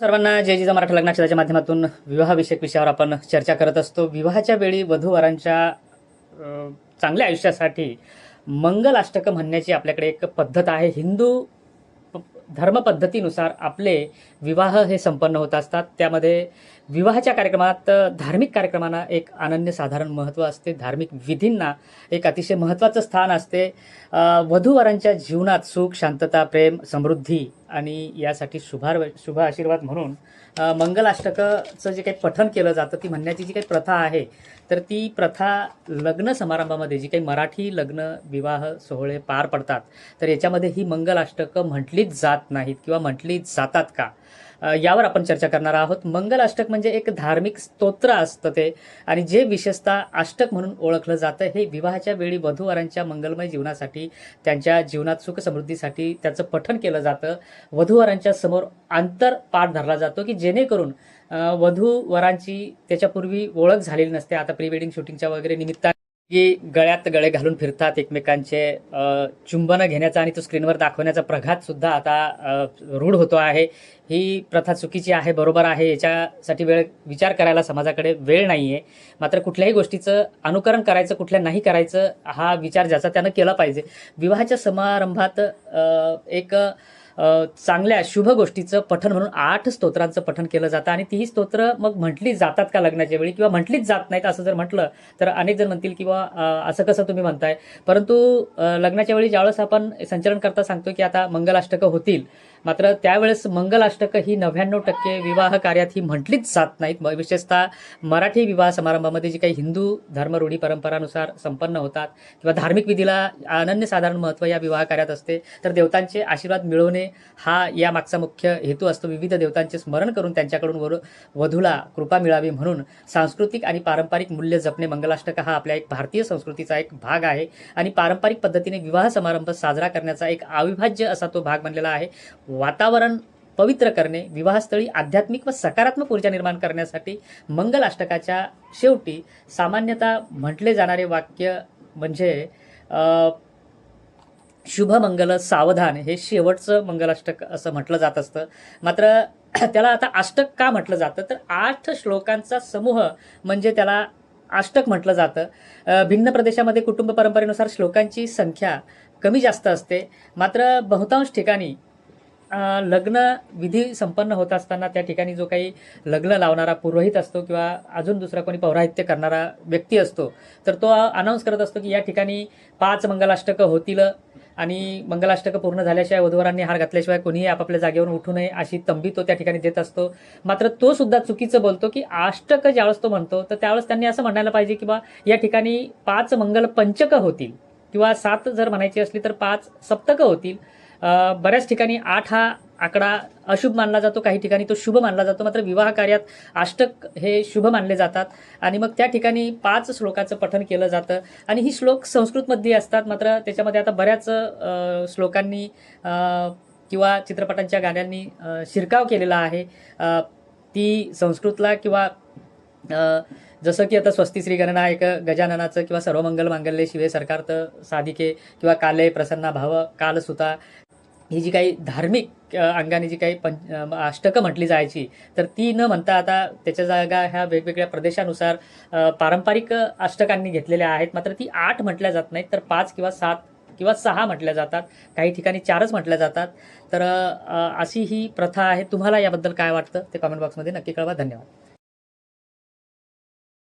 सर्वांना जय जिजा मराठा लग्नाच्या माध्यमातून विवाहविषयक विषयावर आपण चर्चा करत असतो. विवाहाच्या वेळी वधूवरांच्या चांगल्या आयुष्यासाठी मंगल अष्टक म्हणण्याची आपल्याकडे एक पद्धत आहे. हिंदू धर्मपद्धतीनुसार आपले विवाह हे संपन्न होत असतात. त्यामध्ये विवाहाच्या कार्यक्रमात धार्मिक कार्यक्रमांना एक अनन्यसाधारण महत्त्व असते. धार्मिक विधींना एक अतिशय महत्त्वाचं स्थान असते. वधूवरांच्या जीवनात सुख शांतता प्रेम समृद्धी आणि यासाठी शुभार शुभ आशीर्वाद म्हणून अ, मंगलाष्टकचं जे काही पठण केलं जातं ती म्हणण्याची जी काही प्रथा आहे तर ती प्रथा लग्न समारंभामध्ये जी काही मराठी लग्न विवाह सोहळे पार पडतात तर याच्यामध्ये ही मंगलाष्टकं म्हटलीच जात नाहीत किंवा म्हटली जातात का? यावर आपण चर्चा करणार आहोत. मंगल अष्टक म्हणजे एक धार्मिक स्तोत्र असतं ते. आणि जे विशेषतः अष्टक म्हणून ओळखलं जातं हे विवाहाच्या वेळी वधूवरांच्या मंगलमय जीवनासाठी त्यांच्या जीवनात सुख समृद्धीसाठी त्याचं पठण केलं जातं. वधूवरांच्या समोर आंतर पाठ धरला जातो की जेणेकरून वधूवरांची त्याच्यापूर्वी ओळख झालेली नसते. आता प्री वेडिंग शूटिंगच्या वगैरे निमित्ताने की गळ्यात गळे घालून फिरतात एकमेकांचे चुंबन चुंबनं घेण्याचा आणि तो स्क्रीनवर दाखवण्याचा प्रघात सुद्धा आता रूढ होतो आहे. ही प्रथा चुकीची आहे बरोबर आहे याच्यासाठी वेळ विचार करायला समाजाकडे वेळ नाही आहे मात्र कुठल्याही गोष्टीचं अनुकरण करायचं कुठल्या नाही करायचं हा विचार ज्याचा त्यानं केला पाहिजे. विवाहाच्या समारंभात एक चांगल्या शुभ गोष्टीचं पठण म्हणून आठ स्तोत्रांचं पठण केलं जातं. आणि तीही स्तोत्र मग म्हटली जातात का लग्नाच्या वेळी? किंवा म्हटलीच जात नाहीत असं जर म्हटलं तर अनेक जण म्हणतील किंवा असं कसं तुम्ही म्हणताय? परंतु लग्नाच्या वेळी ज्यावेळेस आपण संचलन करता सांगतो की आता मंगलाष्टकं होतील. मात्र त्यावेळेस मंगलाष्टकं ही नव्याण्णव टक्के विवाह कार्यात ही म्हटलीच जात नाहीत. म- विशेषतः मराठी विवाह समारंभामध्ये जी काही हिंदू धर्मरूढी परंपरानुसार संपन्न होतात किंवा धार्मिक विधीला अनन्यसाधारण महत्त्व या विवाह कार्यात असते तर देवतांचे आशीर्वाद मिळवणे हा या मागचा मुख्य हेतू असतो विविध देवतांचे स्मरण करून त्यांच्याकडून वर वधूला कृपा मिळावी म्हणून सांस्कृतिक आणि पारंपरिक मूल्य जपणे मंगलाष्टक हा आपल्या एक भारतीय संस्कृतीचा एक भाग आहे. आणि पारंपरिक पद्धतीने विवाह समारंभ साजरा करण्याचा एक अविभाज्य असा तो भाग बनलेला आहे. वातावरण पवित्र करणे विवाहस्थळी आध्यात्मिक व सकारात्मक ऊर्जा निर्माण करण्यासाठी मंगल अष्टकाच्या शेवटी सामान्यतः म्हटले जाणारे वाक्य म्हणजे शुभमंगल शुभ मंगल सावधान हे शेवटचं मंगलाष्टक असं म्हटलं जात असतं. मात्र त्याला आता अष्टक का म्हटलं जातं? तर आठ श्लोकांचा समूह म्हणजे त्याला अष्टक म्हटलं जातं. भिन्न प्रदेशामध्ये कुटुंब परंपरेनुसार श्लोकांची संख्या कमी जास्त असते. मात्र बहुतांश ठिकाणी लग्न विधी संपन्न होत असताना त्या ठिकाणी जो काही लग्न लावणारा पुरोहित असतो किंवा अजून दुसरा कोणी पौराहित्य करणारा व्यक्ती असतो तर तो अनाऊन्स करत असतो की या ठिकाणी पाच मंगलाष्टकं होतील. आणि मंगलाष्टकं पूर्ण झाल्याशिवाय वधूवरांनी हार घातल्याशिवाय कोणीही आपापल्या जागेवरून उठू नये अशी तंबी तो त्या ठिकाणी देत असतो. मात्र तो सुद्धा चुकीचं बोलतो की अष्टक ज्यावेळेस तो म्हणतो तर त्यावेळेस त्यांनी असं म्हणायला पाहिजे की बा या ठिकाणी पाच मंगल पंचकं होतील किंवा सात जर म्हणायची असली तर पाच सप्तकं होतील. बऱ्याच ठिकाणी आठ हा आकडा अशुभ मानला जातो काही ठिकाणी तो शुभ मानला जातो. मात्र विवाह कार्यात अष्टक हे शुभ मानले जातात. आणि मग त्या ठिकाणी पाच श्लोकाचं पठण केलं जातं. आणि ही श्लोक संस्कृतमध्ये असतात. मात्र त्याच्यामध्ये आता बऱ्याच श्लोकांनी किंवा चित्रपटांच्या गाण्यांनी शिरकाव केलेला आहे. ती संस्कृतला किंवा जसं की आता स्वस्ती श्री गणनायक गजाननाचं किंवा सर्वमंगल मांगल्य शिवे सरकारत साधिके किंवा काले प्रसन्ना भाव कालसुता ही जी काही धार्मिक अंगाने जी काही पंच अष्टकं म्हटली जायची तर ती न म्हणता आता त्याच्या जागा ह्या वेगवेगळ्या प्रदेशानुसार पारंपरिक अष्टकांनी घेतलेल्या आहेत. मात्र ती आठ म्हटल्या जात नाहीत तर पाच किंवा सात किंवा सहा म्हटल्या जातात. काही ठिकाणी चारच म्हटल्या जातात. तर अशी ही प्रथा आहे. तुम्हाला याबद्दल काय वाटतं? ते कमेंट बॉक्समध्ये नक्की कळवा. धन्यवाद.